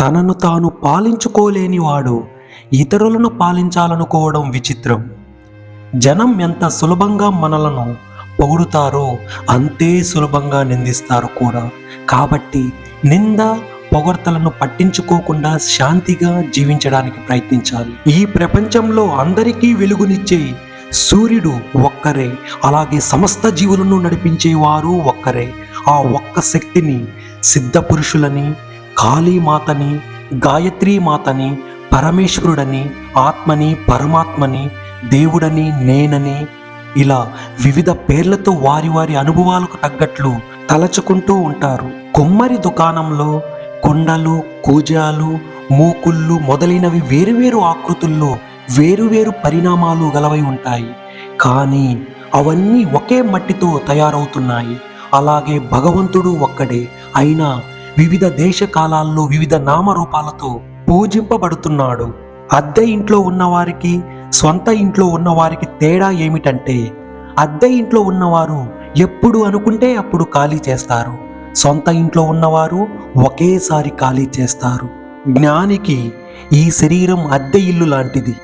తనను తాను పాలించుకోలేనివాడు ఇతరులను పాలించాలనుకోవడం విచిత్రం. జనం ఎంత సులభంగా మనలను పొగుడుతారో అంతే సులభంగా నిందిస్తారు కూడా. కాబట్టి నింద పొగడ్తలను పట్టించుకోకుండా శాంతిగా జీవించడానికి ప్రయత్నించాలి. ఈ ప్రపంచంలో అందరికీ వెలుగునిచ్చే సూర్యుడు ఒక్కరే అలాగే సమస్త జీవులను నడిపించేవారు ఒక్కరే. ఆ ఒక్క శక్తిని సిద్ధ పురుషులని కాళీమాతని గాయత్రీ మాతని పరమేశ్వరుడని ఆత్మని పరమాత్మని దేవుడని నేనని ఇలా వివిధ పేర్లతో వారి వారి అనుభవాలకు తగ్గట్లు తలచుకుంటూ ఉంటారు. కొమ్మరి దుకాణంలో కొండలు కూజాలు మూకుళ్ళు మొదలైనవి వేరువేరు ఆకృతుల్లో వేరువేరు పరిణామాలు గలవై ఉంటాయి. కానీ అవన్నీ ఒకే మట్టితో తయారవుతున్నాయి. అలాగే భగవంతుడు ఒక్కడే. అయినా వివిధ దేశ కాలాల్లో వివిధ నామరూపాలతో పూజింపబడుతున్నాడు. అద్దె ఇంట్లో ఉన్నవారికి సొంత ఇంట్లో ఉన్నవారికి తేడా ఏమిటంటే అద్దె ఇంట్లో ఉన్నవారు ఎప్పుడు అనుకుంటే అప్పుడు ఖాళీ చేస్తారు. సొంత ఇంట్లో ఉన్నవారు ఒకేసారి ఖాళీ చేస్తారు. జ్ఞానికి ఈ శరీరం అద్దె ఇల్లు లాంటిది.